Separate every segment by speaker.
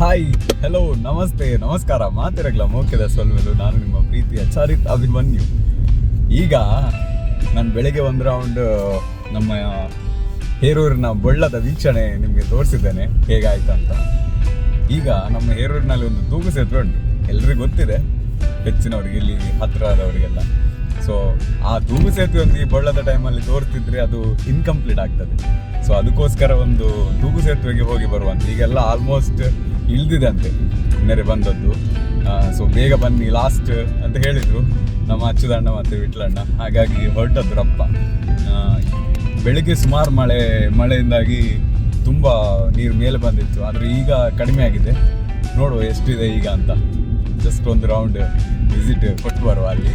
Speaker 1: Hi hello ನಮಸ್ತೆ, ನಮಸ್ಕಾರ. ಮಾತಿರಗ್ಲ ಮೋಕ್ಯದ ಸೊಲ್ವೆಲು. ನಾನು ನಿಮ್ಮ ಪ್ರೀತಿಯ ಚಾರಿತ್ ಅಭಿಮನ್ಯು. ಈಗ ನಾನು ಬೆಳಗ್ಗೆ ಒಂದು ರೌಂಡ್ ನಮ್ಮ ಹೇರೂರಿನ ಬೊಳ್ಳದ ವೀಕ್ಷಣೆ ನಿಮಗೆ ತೋರಿಸಿದ್ದೇನೆ. ಹೇಗಾಯ್ತು ಅಂತ ಈಗ ನಮ್ಮ ಹೇರೂರಿನಲ್ಲಿ ಒಂದು ತೂಗು ಸೇತುವೆ ಉಂಟು. ಎಲ್ರಿಗೂ ಗೊತ್ತಿದೆ, ಹೆಚ್ಚಿನವರಿಗೆ ಇಲ್ಲಿ ಹತ್ತಿರದವರಿಗೆಲ್ಲ ಸೊ ಆ ತೂಗು ಸೇತುವೆ ಒಂದು ಈ ಬೊಳ್ಳದ ಟೈಮಲ್ಲಿ ತೋರ್ತಿದ್ರೆ ಅದು ಇನ್ಕಂಪ್ಲೀಟ್ ಆಗ್ತದೆ. ಸೊ ಅದಕ್ಕೋಸ್ಕರ ಒಂದು ತೂಗು ಸೇತುವೆಗೆ ಹೋಗಿ ಬರುವಂತ. ಈಗೆಲ್ಲ ಆಲ್ಮೋಸ್ಟ್ ಇಳ್ದಿದೆ ಅಂತೆ. ನೆರೆ ಬಂದದ್ದು. ಸೊ ಬೇಗ ಬನ್ನಿ ಲಾಸ್ಟ್ ಅಂತ ಹೇಳಿದರು. ನಮ್ಮ ಅಚ್ಚುದಣ್ಣ ಮತ್ತು ವಿಟ್ಲಣ್ಣ. ಹಾಗಾಗಿ ಹೊರಟದ್ದು ರಪ್ಪ. ಬೆಳಿಗ್ಗೆ ಸುಮಾರು ಮಳೆ, ಮಳೆಯಿಂದಾಗಿ ತುಂಬ ನೀರು ಮೇಲೆ ಬಂದಿತ್ತು. ಆದರೆ ಈಗ ಕಡಿಮೆ ಆಗಿದೆ. ನೋಡುವ ಎಷ್ಟಿದೆ ಈಗ ಅಂತ. ಜಸ್ಟ್ ಒಂದು ರೌಂಡ್ ವಿಸಿಟ್ ಕೊಟ್ಟು ಬರುವ ಅಲ್ಲಿ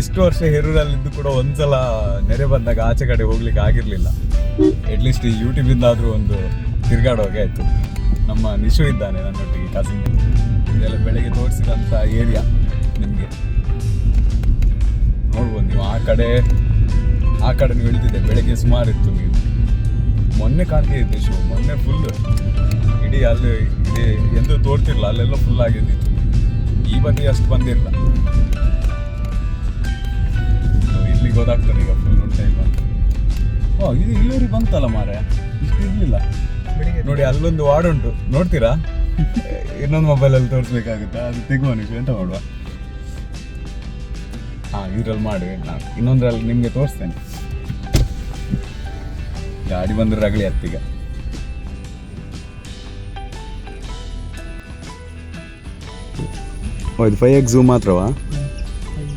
Speaker 1: ಇಷ್ಟು ವರ್ಷ ಹೆರೂರಲ್ಲಿದ್ದು ಕೂಡ ಒಂದ್ಸಲ ನೆರೆ ಬಂದಾಗ ಆಚೆ ಕಡೆ ಹೋಗ್ಲಿಕ್ಕೆ ಆಗಿರಲಿಲ್ಲ. ಅಟ್ಲೀಸ್ಟ್ ಈ ಯೂಟ್ಯೂಬಿಂದಾದರೂ ಒಂದು ತಿರುಗಾಡೋಗೆ ಆಯಿತು. ನಮ್ಮ ನಿಶು ಇದ್ದಾನೆ ನನ್ನೊಟ್ಟಿಗೆ ಕಸಿನ್ ಇದೆಲ್ಲ ಬೆಳಗ್ಗೆ ತೋರಿಸಿದಂಥ ಏರಿಯಾ ನಿಮಗೆ. ನೋಡ್ಬೋದು ನೀವು, ಆ ಕಡೆ ಆ ಕಡೆ ನೀವು ಇಳಿದಿದೆ ಬೆಳಗ್ಗೆ ಸುಮಾರು ಇತ್ತು ನೀವು. ಮೊನ್ನೆ ಕಾಣ್ತಾ ಇತ್ತು ಶೋ, ಮೊನ್ನೆ ಫುಲ್ ಇಡೀ ಅಲ್ಲಿ, ಇಡೀ ಎಂದು ತೋರ್ತಿರಲ್ಲ ಅಲ್ಲೆಲ್ಲ ಫುಲ್ ಆಗಿದ್ದಿತ್ತು. ಈ ಬಂದು ಅಷ್ಟು ಬಂದಿರಲ್ಲ ಇಲ್ಲಿಗೆ ಗೊತ್ತಾಗ್ತದೆ ಈಗ ಫುಲ್ ನೋಡ್ತಾ ಇಲ್ಲ. ಓ, ಇದು ಇಲ್ಲಿವರಿಗೆ ಬಂತಲ್ಲ ಮಾರೆ ಇಷ್ಟು ನೋಡಿ, ಅಲ್ಲೊಂದು ವಾರ್ಡ್ ಉಂಟು. ನೋಡ್ತೀರಾ? ಇನ್ನೊಂದು ಮೊಬೈಲಲ್ಲಿ ತೋರಿಸ್ಬೇಕಾಗುತ್ತಾ. ಅದು ತೆಗುವ ನೀವು ಎಂತ ಮಾಡುವ? ಹಾಂ, ಇದ್ರಲ್ಲಿ ಮಾಡಿ ನಾನು. ಇನ್ನೊಂದ್ರಲ್ಲಿ ನಿಮಗೆ ತೋರಿಸ್ತೇನೆ. ಗಾಡಿ ಬಂದ್ರೆ ರಗಳಿ ಹತ್ತಿಗೆ ಇದು ಫೈವ್ ಎಕ್ಸ್ ಝೂ ಮಾತ್ರವಾ?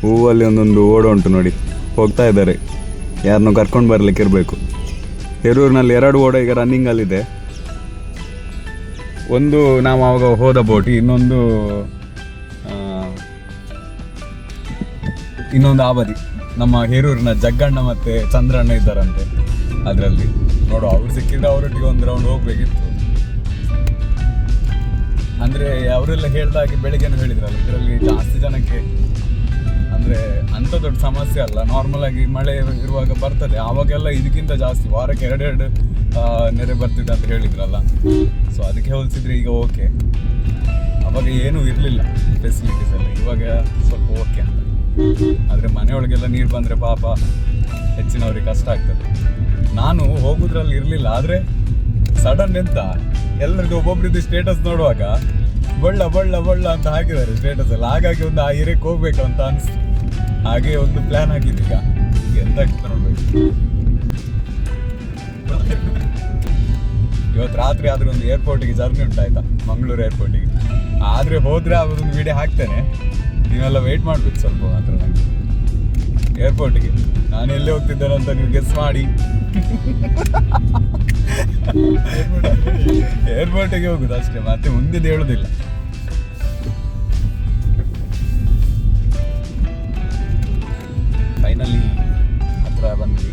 Speaker 1: ಹೂವಲ್ಲಿ ಒಂದೊಂದು ಓಡ ಉಂಟು ನೋಡಿ. ಹೋಗ್ತಾ ಇದ್ದಾರೆ. ಯಾರನ್ನೂ ಕರ್ಕೊಂಡು ಬರಲಿಕ್ಕೆ ಇರಬೇಕು ಹೆರೂರಿನಲ್ಲಿ ಎರಡು ಓಡ ಈಗ ರನ್ನಿಂಗಲ್ಲಿದೆ ಒಂದು ನಾವು ಆವಾಗ ಹೋದ ಬೋಟಿ ಇನ್ನೊಂದು ಇನ್ನೊಂದು ಆಬದಿ ನಮ್ಮ ಹೇರೂರಿನ ಜಗ್ಗಣ್ಣ ಮತ್ತೆ ಚಂದ್ರಣ್ಣ ಇದ್ದಾರಂತೆ ಅದರಲ್ಲಿ. ನೋಡು, ಅವ್ರು ಸಿಕ್ಕಿದ್ರೆ ಅವರೊಟ್ಟಿಗೆ ಒಂದು ರೌಂಡ್ ಹೋಗ್ಬೇಕಿತ್ತು. ಅಂದ್ರೆ ಅವರೆಲ್ಲ ಹೇಳ್ದಾಗೆ ಬೆಳಿಗ್ಗೆನೂ ಹೇಳಿದ್ರಲ್ಲ, ಇದರಲ್ಲಿ ಜಾಸ್ತಿ ಜನಕ್ಕೆ ಅಂದ್ರೆ ಅಂತ ದೊಡ್ಡ ಸಮಸ್ಯೆ ಅಲ್ಲ. ನಾರ್ಮಲ್ ಆಗಿ ಮಳೆ ಇರುವಾಗ ಬರ್ತದೆ. ಆವಾಗೆಲ್ಲ ಇದಕ್ಕಿಂತ ಜಾಸ್ತಿ ವಾರಕ್ಕೆ ಎರಡೆರಡು ನೆರೆ ಬರ್ತಿದೆ ಅಂತ ಹೇಳಿದ್ರಲ್ಲ. ಸೊ ಅದಕ್ಕೆ ಹೋಲಿಸಿದ್ರೆ ಈಗ ಓಕೆ ಅವಾಗ ಏನೂ ಇರಲಿಲ್ಲ ಫೆಸಿಲಿಟೀಸ್ ಎಲ್ಲ. ಇವಾಗ ಸ್ವಲ್ಪ ಓಕೆ ಅಂತ. ಆದರೆ ಮನೆಯೊಳಗೆಲ್ಲ ನೀರು ಬಂದರೆ ಪಾಪ ಹೆಚ್ಚಿನವ್ರಿಗೆ ಕಷ್ಟ ಆಗ್ತದೆ. ನಾನು ಹೋಗೋದ್ರಲ್ಲಿ ಇರಲಿಲ್ಲ, ಆದರೆ ಸಡನ್ ಎಂತ ಎಲ್ಲರಿಗೂ ಒಬ್ಬೊಬ್ರದ್ದು ಸ್ಟೇಟಸ್ ನೋಡುವಾಗ ಬಳ್ಳ ಬಳ್ಳ ಬಳ್ಳ ಅಂತ ಹಾಕಿದ್ದಾರೆ ಸ್ಟೇಟಸ್ ಎಲ್ಲ ಹಾಗಾಗಿ ಒಂದು ಆ ಏರಿಯಾಕ್ಕೆ ಹೋಗ್ಬೇಕು ಅಂತ ಅನಿಸ್ತು. ಹಾಗೆ ಒಂದು ಪ್ಲಾನ್ ಆಗಿದ್ದೀಗ ಎಂತ ನೋಡ್ಬೇಕು. ಇವತ್ತು ರಾತ್ರಿ ಆದರೂ ಒಂದು ಏರ್ಪೋರ್ಟಿಗೆ ಜರ್ನಿ ಉಂಟಾಯ್ತಾ, ಮಂಗಳೂರು ಏರ್ಪೋರ್ಟಿಗೆ ಆದ್ರೆ ಹೋದ್ರೆ ಅವರೊಂದು ವಿಡಿಯೋ ಹಾಕ್ತೇನೆ. ನೀವೆಲ್ಲ ವೆಯ್ಟ್ ಮಾಡ್ಬೇಕು ಸ್ವಲ್ಪ ಮಾತ್ರ ನನಗೆ ಏರ್ಪೋರ್ಟಿಗೆ ನಾನು ಎಲ್ಲೇ ಹೋಗ್ತಿದ್ದೇನೆ ಅಂತ ನೀವು ಗೆಸ್ ಮಾಡಿ. ಏರ್ಪೋರ್ಟಿಗೆ ಹೋಗುದು ಅಷ್ಟೇ, ಮತ್ತೆ ಮುಂದೆ ಹೇಳುದಿಲ್ಲ. ಫೈನಲಿ ಹತ್ರ ಬಂದ್ವಿ.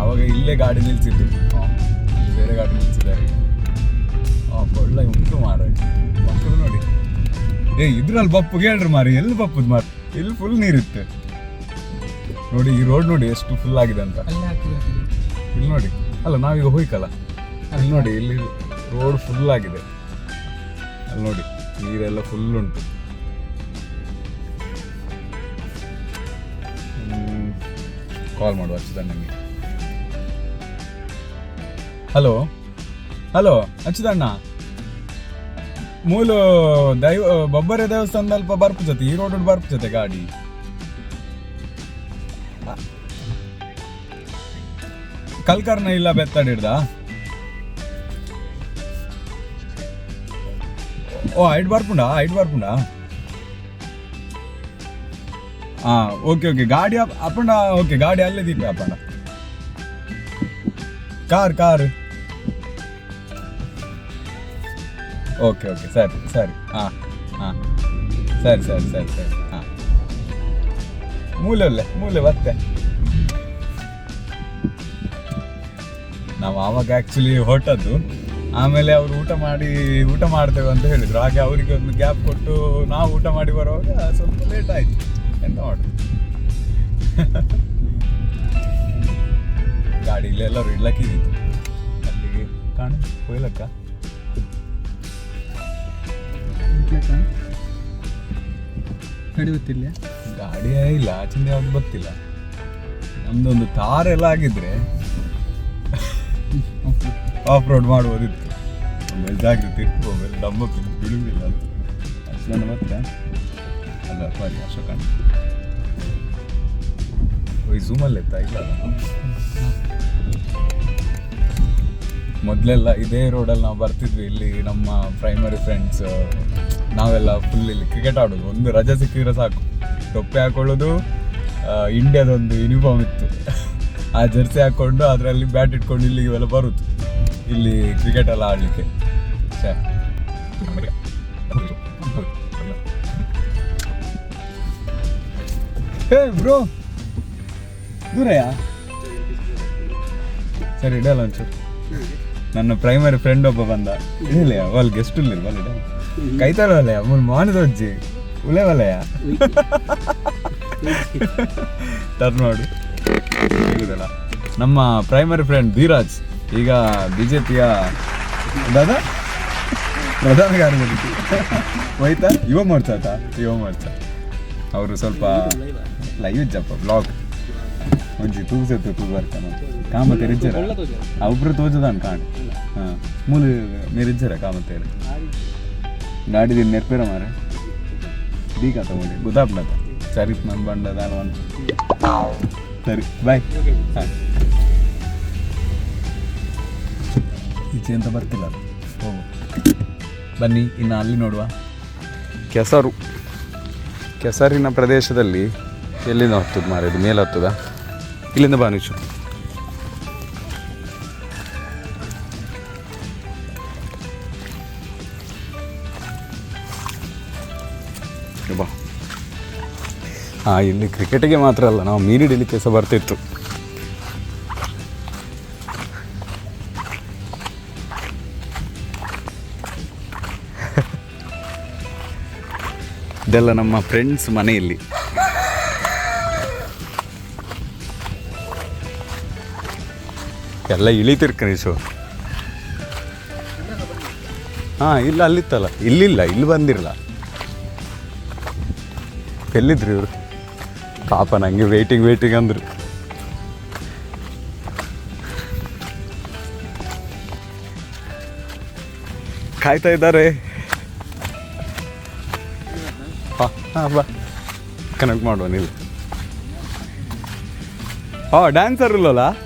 Speaker 1: ಆವಾಗ ಇಲ್ಲೇ ಗಾಡಿ ನಿಲ್ಸಿದ್ದು. ಉಂಟು ನೋಡಿ. ಏ ಇದ್ರಲ್ಲಿ ಬಪ್ಪು ಹೇಳ್ರಿ ಮಾರಿ ಎಲ್ಲಿ ಬಪ್ಪುದು ಮಾರಿ? ಇಲ್ಲಿ ಫುಲ್ ನೀರಿತ್ತು? ನೋಡಿ ಈ ರೋಡ್ ನೋಡಿ ಎಷ್ಟು ಫುಲ್ ಆಗಿದೆ ಅಂತ. ಇಲ್ಲಿ ನೋಡಿ. ಅಲ್ಲ ನಾವೀಗ ಹೋಯ್ಕಲ್ಲ. ಅಲ್ಲಿ ನೋಡಿ ಇಲ್ಲಿ ರೋಡ್ ಫುಲ್ ಆಗಿದೆ. ಅಲ್ಲಿ ನೋಡಿ ನೀರೆಲ್ಲ ಫುಲ್ ಉಂಟು. ಕಾಲ್ ಮಾಡುವ ಅಚ್ಚುದಣ್ಣನಿಗೆ ಹಲೋ ಹಲೋ ಅಚ್ಚುದಣ್ಣ ಮೂಲು ದೈವ ಬೊಬ್ಬರೆ ದೇವಸ್ಥಾನದ ಅಲ್ಪ ಬರ್ಪು ಜೊತೆ, ಈ ರೋಡ್ ಬರ್ಪು ಜೊತೆ ಗಾಡಿ. ಕಲ್ಕರ್ನ ಇಲ್ಲ ಬೆತ್ತಡಿಡ್ದ ಓ ಐಡ್ ಬರ್ಪುಂಡ ಐಡ್ ಬರ್ಪುಂಡ ಹಾ ಓಕೆ ಓಕೆ ಗಾಡಿ ಅಪ್- ಅಪ್ಪಂಡ ಓಕೆ ಗಾಡಿ ಅಲ್ಲೇ ಅಪ್ಪಂಡ ಕಾರ್ ಕಾರ್. ಓಕೆ ಓಕೆ ಸರಿ ಸರಿ. ಹಾಂ ಹಾಂ. ಸರಿ ಸರಿ ಸರಿ ಸರಿ. ಹಾಂ. ಮೂಲೆ ಒಳ್ಳೆ ಮೂಲೆ ಬರ್ತೆ ನಾವು ಆವಾಗ ಆ್ಯಕ್ಚುಲಿ ಹೊರಟದ್ದು. ಆಮೇಲೆ ಅವರು ಊಟ ಮಾಡಿ, ಊಟ ಮಾಡ್ತೇವೆ ಅಂತ ಹೇಳಿದರು. ಹಾಗೆ ಅವರಿಗೆ ಒಂದು ಗ್ಯಾಪ್ ಕೊಟ್ಟು ನಾವು ಊಟ ಮಾಡಿ ಬರುವಾಗ ಸ್ವಲ್ಪ ಲೇಟ್ ಆಯಿತು. ಎಂತ ಮಾಡೋದು? ಗಾಡಿಯಲ್ಲಿ ಎಲ್ಲರೂ ಇಡ್ಲಕ್ಕಿದ್ದೀವಿ. ಅಲ್ಲಿಗೆ ಕಾಣು ಕೊಯ್ಲಕ್ಕ
Speaker 2: ಬರ್ಲಿಕ್ಕ ಗಾಡಿ
Speaker 1: ಗಾಡಿಯೇ ಇಲ್ಲ ಆಚಿಂದ ಯಾವ್ದು ಗೊತ್ತಿಲ್ಲ ನಮ್ದೊಂದು ಎಲ್ಲ ಆಗಿದ್ರೆ ಆಫ್ ರೋಡ್ ಮಾಡ್ಬೋದಿತ್ತು ಜಾಗ್ರತೆ ಇತ್ತು ಆಮೇಲೆ ಡಮ್ಮ ಬಿಡುವುದಿಲ್ಲ ಅಷ್ಟು ನನ್ನ ಮತ್ತೆ ಅಲ್ಲ ಸಾರಿ ಅಶೋಕ ಈ ಝೂಮಲ್ಲಿ ಇಲ್ಲ ಮೊದಲೆಲ್ಲ ಇದೇ ರೋಡಲ್ಲಿ ನಾವು ಬರ್ತಿದ್ವಿ, ಇಲ್ಲಿ ನಮ್ಮ ಪ್ರೈಮರಿ ಫ್ರೆಂಡ್ಸ್ ನಾವೆಲ್ಲ ಫುಲ್ ಇಲ್ಲಿ ಕ್ರಿಕೆಟ್ ಆಡೋದು. ಒಂದು ರಜೆ ಸಿಕ್ಕಿದ್ರೆ ಸಾಕು. ಟೊಪ್ಪೆ ಹಾಕೊಳ್ಳೋದು ಇಂಡಿಯಾದ ಇಂಡಿಯಾದೊಂದು ಯೂನಿಫಾರ್ಮ್ ಇತ್ತು. ಆ ಜರ್ಸಿ ಹಾಕ್ಕೊಂಡು ಅದರಲ್ಲಿ ಬ್ಯಾಟ್ ಇಟ್ಕೊಂಡು ಇಲ್ಲಿಗೆ ಇವೆಲ್ಲ ಬರುತ್ತೆ ಇಲ್ಲಿ ಕ್ರಿಕೆಟ್ ಎಲ್ಲ ಆಡಲಿಕ್ಕೆ. ಬ್ರೋ ದೂರಯಾ ಸರಿ, ಇಡಲ್ಲ ಒಂಚೂರು. ನನ್ನ ಪ್ರೈಮರಿ ಫ್ರೆಂಡ್ ಒಬ್ಬ ಬಂದ. ಇಲ್ಲ ಅವಲ್ ಗೆಸ್ಟ್ ಇಲ್ಲ ಕೈತಾಳ ವಲಯ ಮುಲ್ ಮಾನದ ಅಜ್ಜಿ ಉಳೆ ವಲಯ ಟರ್ನ್ ಮಾಡು. ಸಿಗುದಲ್ಲ ನಮ್ಮ ಪ್ರೈಮರಿ ಫ್ರೆಂಡ್ ಧೀರಾಜ್, ಈಗ ಬಿ ಜೆ ಪಿಯ ದಾದಾ? ಪ್ರಧಾನ ಕಾರ್ಯದರ್ಶಿ. ಹೋಯ್ತಾ ಯುವ ಮೋರ್ಚಾ ಯುವ ಮೋರ್ಚಾ. ಅವರು ಸ್ವಲ್ಪ ಲೈವ್ ಜಪ್ಪ ಬ್ಲಾಗ್ ಒಂಜಿ ತೂಗ್ಸತ್ತು ತೂಗ್ ಕಾಮತೆ ರಿಜ್ಜರ ಒಬ್ರು ತೋಜದಾನ್ ಕಾಣ್. ಹಾ, ಮೂಲ ಮೇರಿಜ್ಜರ ಕಾಮ ಗಾಡಿ ದಿನ ನೆರ್ಪೇರ ಮಾರೆ ಈಗ ತಗೊಂಡಿ. ಗುದಾಪ್ಲತ ಸರಿ ನನ್ ಬಂಡ ನಾನು ಸರಿ ಬಾಯ್ ಈಚೆ ಅಂತ ಬರ್ತಿಲ್ಲ. ಹೋಗು. ಬನ್ನಿ, ಇನ್ನು ಅಲ್ಲಿ ನೋಡುವ. ಕೆಸರು. ಕೆಸರಿನ ಪ್ರದೇಶದಲ್ಲಿ ಎಲ್ಲಿಂದ ಹತ್ತದ ಮಾರ ಇದು ಮೇಲೆ ಹತ್ತದ? ಇಲ್ಲಿಂದ ಬಾನಿಶು ಹಾಂ ಇಲ್ಲಿ ಕ್ರಿಕೆಟಿಗೆ ಮಾತ್ರ ಅಲ್ಲ, ನಾವು ಮೀನು ಹಿಡಿಲಿಕ್ಕೆ ಸಹ ಬರ್ತಿತ್ತು. ಇದೆಲ್ಲ ನಮ್ಮ ಫ್ರೆಂಡ್ಸ್ ಮನೆಯಲ್ಲಿ. ಎಲ್ಲ ಇಳಿತಿರ್ಕನೀಸು ಹಾಂ, ಇಲ್ಲ, ಅಲ್ಲಿತ್ತಲ್ಲ. ಇಲ್ಲಿಲ್ಲ, ಇಲ್ಲಿ ಬಂದಿರಲ್ಲ. ಎಲ್ಲಿದ್ರಿ ಇವರು? ಪಾಪ ನನಗೆ ವೇಟಿಂಗ್ ವೇಟಿಂಗ್ ಅಂದರು. ಕಾಯ್ತಾ ಇದ್ದಾರೆ. ಬಾ. ಕನೆಕ್ಟ್ ಮಾಡುವ ನೀವು. ಹಾ ಡ್ಯಾನ್ಸರ್ ಇಲ್ಲಲ್ಲ?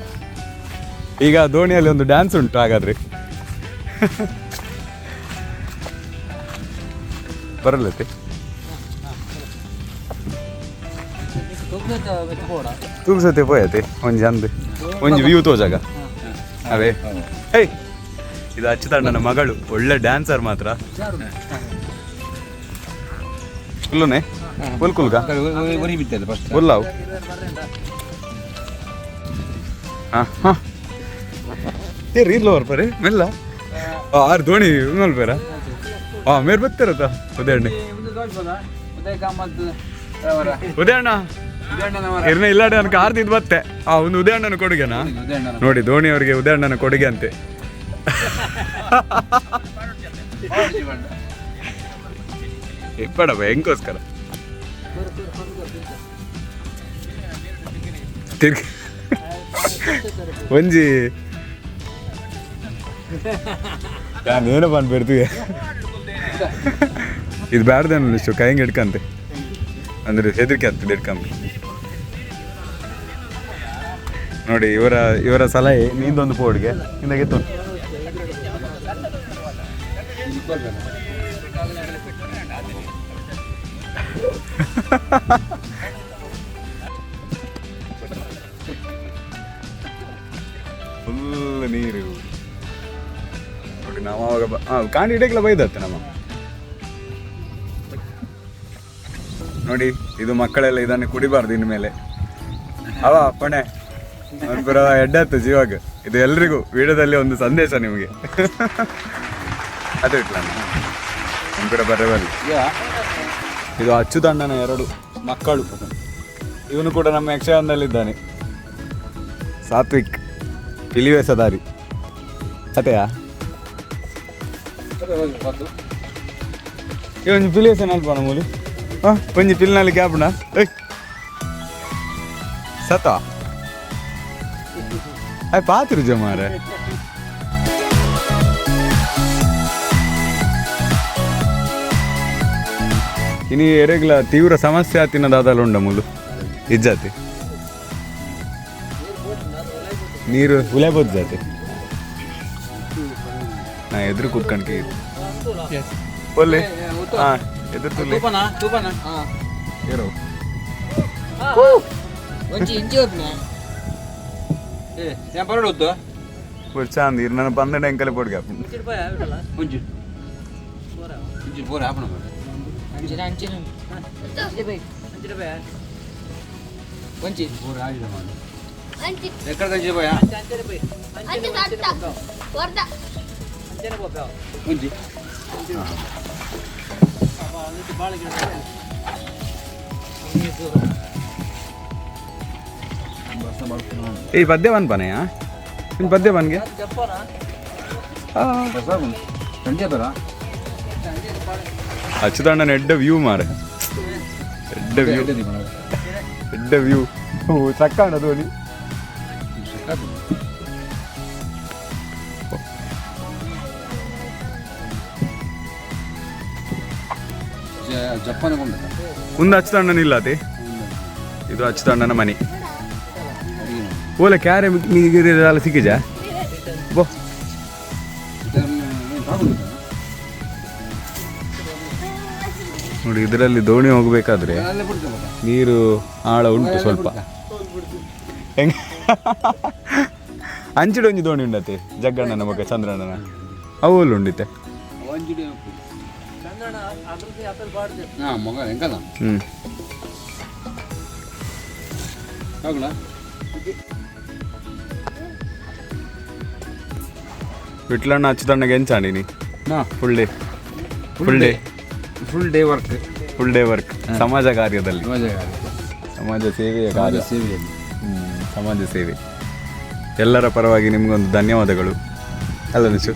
Speaker 1: ಈಗ ದೋಣಿಯಲ್ಲಿ ಒಂದು ಡ್ಯಾನ್ಸ್ ಉಂಟು ಹಾಗಾದ್ರೆ. ಬರಲ್ಲತ್ತೆ ತೂಗ್ಸತ್ತೆ ಪೋಯತೆ ಒಂಜಿ ಅಂದ್. ಒಂಜಿ ವ್ಯೂ ತೋಜಾಗ ಅವೇ ಹೇ. ಇದು ಅಚ್ಚುತಣ್ಣನ ಮಗಳು ಒಳ್ಳೆ ಡ್ಯಾನ್ಸರ್ ಮಾತ್ರ. ಫುಲ್ಲುನೆ ಫುಲ್ ಕುಲ್ಗ ಫುಲ್ಲಾವು ಹಾಂ ಹಾಂ. ಏ ರೀಲ್ ಅವ್ರ ಬರೀ ಮೆಲ್ಲ. ಆರು ದೋಣಿ ಮಲ್ಬೇರ ಹಾಂ ಮೇರ್ ಬರ್ತಿರತ್ತ? ಉದಯಣ್ಣ. ಉದಯಣ್ಣ. ಇರ್ನ ಇಲ್ಲ ನನ್ನ ಕಾರ್ ಇದು ಬತ್ತೆ ಆ ಒಂದು ಉದಯಣ್ಣನ ಕೊಡುಗೆನ? ನೋಡಿ ಧೋನಿ ಅವರಿಗೆ ಉದಯಣ್ಣನ ಕೊಡುಗೆ ಅಂತೆ. ಇಪ್ಪಡ ಹೆಂಗೋಸ್ಕರ? ತಿರ್ಗಿ. ಒಂಜಿ. ನಾನೇನು ಬಂದು ಬಿಡ್ತೀವಿ ಇದು ಇಷ್ಟು ಕೈಂಗೆ ಹಿಡ್ಕಂತೆ. ಅಂದ್ರೆ ಹೆದರಿಕೆ ಆಗ್ತದೆ ಹಿಡ್ಕಂಬ. ನೋಡಿ ಇವರ ಇವರ ಸಲಹೆ ನಿಂದೊಂದು ಪೋಡ್ಗೆ ಹಿಂದಾಗೆ ಎತ್ತು. ಫುಲ್ ನೀರು. ನೋಡಿ ನಾವು ಅವಾಗ ಆ, ಕಾಂಡಿ ಬೈದತ್ತೆ ನಮ್ಮ. ನೋಡಿ ಇದು ಮಕ್ಕಳೆಲ್ಲ ಇದನ್ನು ಕುಡಿಬಾರ್ದು ಇನ್ಮೇಲೆ. ಅವ ಪಣೆ. ಪುರ ಎಡ್ಡತ್ತು ಜೀವಾಗ. ಇದು ಎಲ್ರಿಗೂ ವಿಡಿಯೋದಲ್ಲಿ ಒಂದು ಸಂದೇಶ ನಿಮಗೆ. ಅದು ಇಟ್ಲ ಪುರ ಯಾ. ಇದು ಅಚ್ಚುತಂಡನ ಎರಡು ಮಕ್ಕಳು. ಇವನು ಕೂಡ ನಮ್ಮ ಯಕ್ಷಗಾನದಲ್ಲಿದ್ದಾನೆ. ಸಾತ್ವಿಕ್. ಇಲಿವೇಸ ದಾರಿ ಕತೆಯಾ ಇವನು ಪಿಲಿವೇಸ ನಲ್ಪಣ ಮೂಲಿ ಹಾಂ ಪಂಜಿ ಪಿಲ್ನಲ್ಲಿ ಕ್ಯಾಬ್ನ ಏಯ್. ಸತ அது பார்த்துருச்சோம் மாற ಇನಿ ಎರೆಗ್ಲ ತೀವ್ರ ಸಮಸ್ಯೆ ಆತಿನದಾದಲ್ಲ ಉಂಡ ಮುಲು ಇಜ್ಜಾತಿ. ನೀರು ಉಲೆಬೋದು ಜಾತಿ. ನಾ ಎದುರು ಕೂತ್ಕೊಂಡ್ಕೆ ಒಲ್ಲೆ? ಹಾ ಎದುರು ತುಲ್ಲಿ.
Speaker 2: ಏನೋ ಏನ್ ಪರೋಡ
Speaker 1: ಉತ್ತು ಬಿಡ್ಸಾಂದ್ ಇರ್ ನಾನು ಪಂದೆಂಡು ಎಂಕಲೆ ಪೋಡ್ಗ
Speaker 2: ಮುಂಚು ಮುಂಚು ಪೋರ ಆಪಣ
Speaker 3: ಅಂಚಿನ ಅಂಚಿನ ಅಂಚಿನ
Speaker 2: ಬೇ ವಂಚಿ ಪೋರ
Speaker 4: ಆಡಿದ
Speaker 2: ಮಾಡು ఎక్కడ దంచి
Speaker 4: పోయా ఉంది బాగా
Speaker 2: ಮುಂಚಿ
Speaker 1: ಈ ಪದ್ಯ ಬನ್ ಪನೆಯಾ ನಿನ್ ಪದ್ಯ ಬನ್ಗೆ. ಅಚ್ಚುತಣ್ಣನ ಎಡ್ಡ ವ್ಯೂ ಮಾರೆ. ಎಡ್ಡ ವ್ಯೂ. ಎಡ್ಡ ವ್ಯೂ. ಓ ಚಕ್ಕಾಣ ಧೋನಿ
Speaker 2: ಜಪಾನ್ ಕೊಂಡ
Speaker 1: ಮುಂದೆ ಇಲ್ಲ ಇಲ್ಲತೆ ಇದು ಅಚ್ಚುತಣ್ಣನ ಮನೆ. ಓಲೆ ಕ್ಯಾರೆ ಎಲ್ಲ ಸಿಕ್ಕಿಜ ಬೋ. ನೋಡಿ ಇದರಲ್ಲಿ ದೋಣಿ ಹೋಗಬೇಕಾದ್ರೆ ನೀರು ಆಳ ಉಂಟು ಸ್ವಲ್ಪ. ಹೆಂಗ? ಅಂಚಿಡೊಂಜಿ ದೋಣಿ ಉಂಡತೆ ಜಗ್ಗಣ್ಣನ ಮಗ ಚಂದ್ರಣ್ಣನ ಅವಲ್ಲಿ ಉಂಡಿತೆ
Speaker 2: ಒಂಜಿಡಿ ಹೋಗೋಣ
Speaker 1: ವಿಟ್ಲಣ್ಣ ಅಚ್ಚುತಣ್ಣಗೆ ಎಂಚಾಣಿನಿ
Speaker 2: ನಾ?
Speaker 1: Full day full day
Speaker 2: full day work
Speaker 1: full day work ಸಮಾಜ ಕಾರ್ಯದಲ್ಲಿ.
Speaker 2: ಸಮಾಜ
Speaker 1: ಸಮಾಜ ಸೇವೆಯ ಕಾರ್ಯ.
Speaker 2: ಸೇವೆಯಲ್ಲಿ.
Speaker 1: ಹ್ಮ್, ಸಮಾಜ ಸೇವೆ. ಎಲ್ಲರ ಪರವಾಗಿ ನಿಮಗೊಂದು ಧನ್ಯವಾದಗಳು. ಅಲ್ಲ ನಿಶು.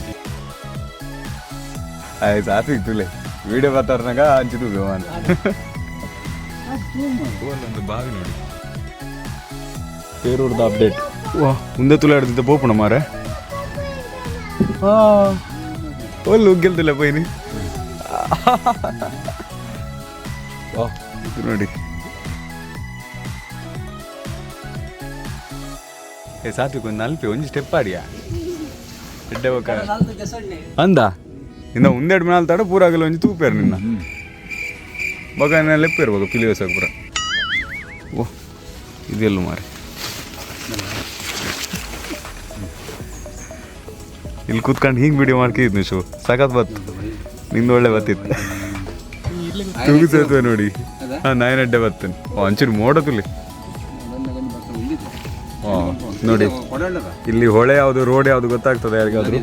Speaker 1: ಆಯ್ತು ಸಾತ್ವಿಕ್ ತುಲೆ. ವಿಡಿಯೋ ಬರ್ತಾರನಾಗ ಹಂಚಿದು ವಿಮಾನ. ಒಂದು ಬಾವಿ ನೋಡಿ. ಪೇರೂರ್ದ ಅಪ್ಡೇಟ್ ವಾ. ಮುಂದೆ ತುಲೆ ಹಿಡ್ದಿದ್ದ ಮಾರೇ ಮಾರ ಒಲ್ಲು ಉಗ್ಗೆಲ್ದಿಲ್ಲ ಪೈನಿ ವಾ ಇದು ನೋಡಿ ಏ ಸಾತ್ವಿಕ್ ಒಂದು ನಲ್ಪಿ ಒಂಜಿ ಸ್ಟೆಪ್ ಆಡಿಯಾ ಎಡ್ಡೆ ಹೋಗ ಅಂದ ಇನ್ನ ಒಂದೆರಡು ಮ್ಯಾಲ್ ತಡ ಪೂರಾಗಲ್ಲ ಒಂಜಿ ತೂಪೇರು ನಿನ್ನ ಬಗ ಲೆಪ್ಪೇರು ಬಗ ಪಿಲಿಯೋಸಕ್ ಪೂರ ಓ ಇದೆಲ್ಲ ಮಾರಿ ಇಲ್ಲಿ ಕೂತ್ಕೊಂಡು ಹಿಂಗೆ ವಿಡಿಯೋ ಮಾಡ್ಕಿದ್ನಿ ಶೋ. ಸಖತ್ ಬತ್ತು ನಿಂದು ಒಳ್ಳೆ ಬತ್ತಿತ್ತು. ತೂಗಿಸತ್ವೆ ನೋಡಿ. ಹಾಂ ನಾಯಿನ ಅಡ್ಡೆ ಬರ್ತೇನೆ ಓ, ಅಂಚೂರು ಮೋಡ ಹಾಂ ನೋಡಿ. ಇಲ್ಲಿ ಹೊಳೆ ಯಾವುದು ರೋಡ್ ಯಾವುದು ಗೊತ್ತಾಗ್ತದೆ ಯಾರಿಗಾದ್ರು?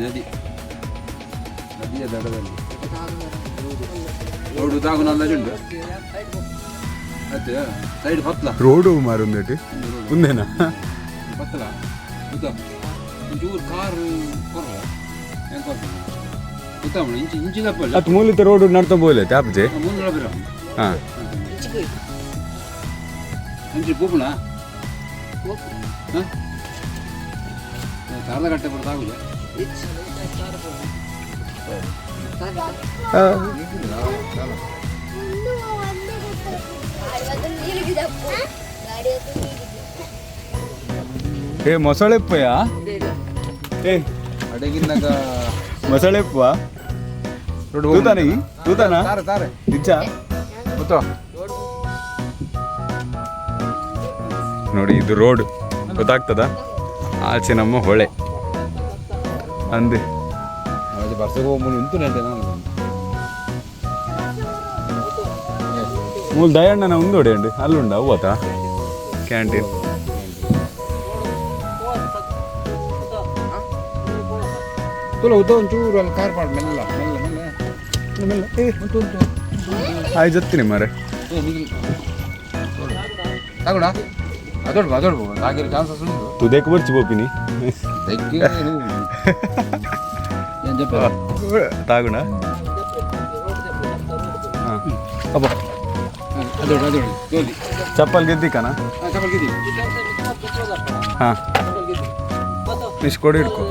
Speaker 2: ರೋಡು
Speaker 1: ಮಾರೊಂದೇಟಿ ಮುಂದೆನಾ
Speaker 2: ಒಂಚೂರು ಕಾರು
Speaker 1: ಅತ್ ಮೂಲಿತ ರೋಡ್ ನಡ್ತಾ ಬೋಲೆ
Speaker 2: ಮುನ್ನೂರ ಬಿರ
Speaker 1: ಹಾಂ
Speaker 2: ಇಂಚಿ ಪೂಪಣ ತಾರದ ಕಟ್ಟೆ ಬರೋದು ಆಗುಲ್ಲ
Speaker 4: ಗಾಡಿ ಹೊತ್ತು
Speaker 1: ಏ ಏ
Speaker 2: ಅಡಗಿನಾಗ
Speaker 1: ನೋಡು ತೂತಾನ ಈ? ತೂತಾನ?
Speaker 2: ತಾರೆ ತಾರೆ
Speaker 1: ನಿಜ
Speaker 2: ಗೊತ್ತಾ?
Speaker 1: ನೋಡಿ ಇದು ರೋಡ್. ಗೊತ್ತಾಗ್ತದ? ಆಚೆ ನಮ್ಮ ಹೊಳೆ. ಅಂದೆ.
Speaker 2: ಅದು ಬರ್ಸಕ್ಕೆ ಹೋಗ್ಬೋದು ನಿಂತು ನೆಂಟೆ ನಾನು.
Speaker 1: ಮೂಲ ದಯಣ್ಣನ ಉಂದೋಡೆ ಉಂಡು ಅಲ್ಲುಂಡ ಅವತ್ತ ಕ್ಯಾಂಟೀನ್
Speaker 2: ತುಲ ಉದ್ದ ಒಂಚೂರು ಅಲ್ಲಿ ಕಾರ್ ಮಾಡಿ ಮೆಲ್ಲ ಮೆಲ್ಲ ಮೆಲ್ಲ ಉಂಟು ಉಂಟು
Speaker 1: ಆಯ್ ಜತ್ತೀನಿ ಮಾರೆ.
Speaker 2: ಏ ನಿಗಿಲ್ ತಗೊಳ ಅದೊಡ್ಬ ಅದೊಡ್ಬ ಆಗಿರೋ ಚಾನ್ಸಸ್ ಉಂಟು.
Speaker 1: ತುದೇಕ್ ಬರ್ಚಿ ಬೋಪಿನಿ
Speaker 2: ತೆಗ್ಗೆ ಏನು ಜಪ್ಪ?
Speaker 1: ತಾಗುಣ? ಅಬ್ಬ.
Speaker 2: ಜೋಲಿ.
Speaker 1: ಚಪ್ಪಲ್ ಗೆದ್ದಿಕನ
Speaker 2: ಹಾಂ ಚಪ್ಪಲ್ ಗಿದ್ದಿ.
Speaker 1: ಹಾಂ. ಇಷ್ಟು ಕೊಡಿ ಹಿಡ್ಕೊ.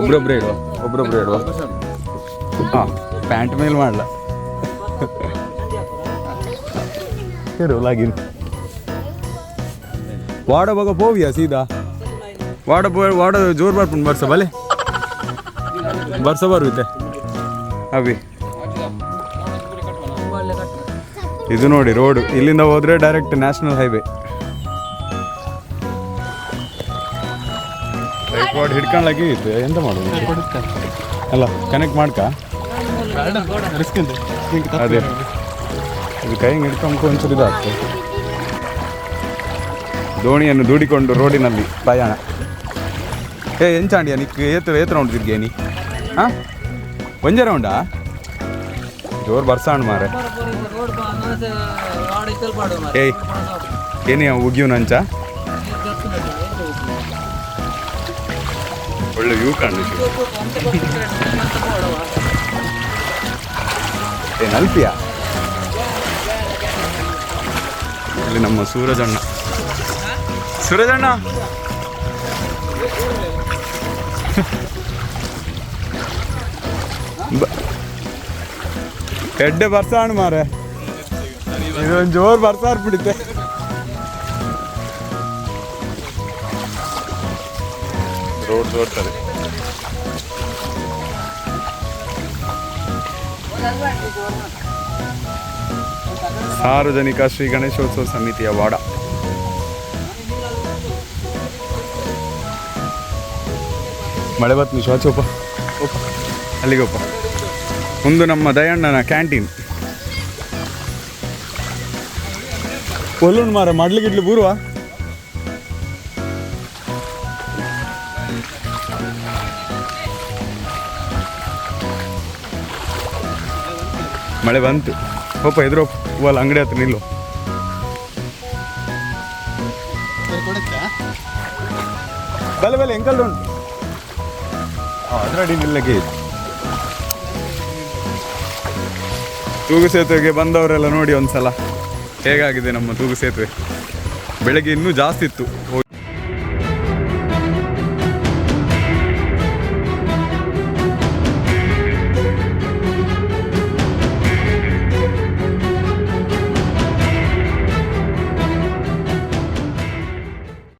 Speaker 1: ಒಬ್ರೊಬ್ರೇ ಇಡುವ ಒಬ್ರೊಬ್ರೇ ಇಡುವ ಹಾಂ ಪ್ಯಾಂಟ್ ಮೇಲೆ ಮಾಡಲ? ಇರು ಲಾಗಿನ್ ವಾಡ ಬಗ ಪೋವಿಯಾ ಸೀದಾ? ವಾಡ ಪೋ ವಾಡ ಜೋರ್ ಬರ್ಪುಂಡು ಬರ್ಸ ಬಲೆ. ಬರ್ಸ ಬರುತ್ತೆ ಅವಿ ಇದು ನೋಡಿ ರೋಡು. ಇಲ್ಲಿಂದ ಹೋದ್ರೆ ಡೈರೆಕ್ಟ್ ನ್ಯಾಷನಲ್ ಹೈವೇ ಟ್ರೈಪಾಡ್ ಹಿಡ್ಕೊಂಡ್ಲಾಗಿ ಇತ್ತು ಎಂತ ಮಾಡೋದು ಅಲ್ಲ ಕನೆಕ್ಟ್ ಮಾಡ್ಕ? ಅದೇ. ಇದು ಕೈ ಹಿಡ್ಕೊಂಡು ಒಂಚೂರು ಇದಾಗ್ತದೆ. ದೋಣಿಯನ್ನು ದೂಡಿಕೊಂಡು ರೋಡಿನಲ್ಲಿ ಪ್ರಯಾಣ. ಏ ಎಂಚಾಂಡಿಯ ನಿಕ್ ಏತ್ರ ಏತ್ರ ಉಂಟು ತಿರ್ಗೇನಿ ಹಾಂ? ಒಂಜರ ರೌಂಡಾ ಜೋರ್ ಬರ್ಸಾಣ್ ಮಾರೆ ಏಯ್, ಏನೇ ಉಗಿಯು ನಂಚ? ಒಳ್ಳೆ ವ್ಯೂ ಕಾಣಲಿಕ್ಕೆ. ಏ, ನಲ್ಪಿಯ? ಇಲ್ಲಿ ನಮ್ಮ ಸೂರಜಣ್ಣ. ಸೂರಜಣ್ಣ? ಎಡ್ಡೆ ಬರ್ಸಾಣ ಮಾರೆ ಇದೊಂದು ಜೋರ್ ಬರ್ಸಾರ್ ಬಿಡುತ್ತೆ. ತೋರ್ತದೆ ಸಾರ್ವಜನಿಕ ಶ್ರೀ ಗಣೇಶೋತ್ಸವ ಸಮಿತಿಯ ವಾಡ ಮಳೆ ಬತ್ ನೀವು ಶೋಚೋಪ ಒಪ್ಪ. ಅಲ್ಲಿಗೊಪ್ಪ ಒಂದು ನಮ್ಮ ದಯಣ್ಣನ ಕ್ಯಾಂಟೀನ್. ಒಲ್ಲುಂಡು ಮಾರ ಮಾಡ್ಲಿಗಿಡ್ಲಿ ಬೂರುವ? ಮಳೆ ಬಂತು. ಹೋಪ ಎದುರು ಅಲ್ಲಿ ಅಂಗಡಿ ಹತ್ರ ನಿಲ್ಲು. ಬಲೆ ಬಲೆ ಎಂಕಲ್ ಉಂಟು ಅದರಡಿ ನಿಲ್ಲಕ್ಕೆ ತೂಗು ಸೇತುವೆಗೆ ಬಂದವರೆಲ್ಲ ನೋಡಿ ಒಂದ್ಸಲ. ಹೇಗಾಗಿದೆ ನಮ್ಮ ತೂಗು ಸೇತುವೆ? ಬೆಳಗ್ಗೆ ಇನ್ನೂ ಜಾಸ್ತಿ ಇತ್ತು.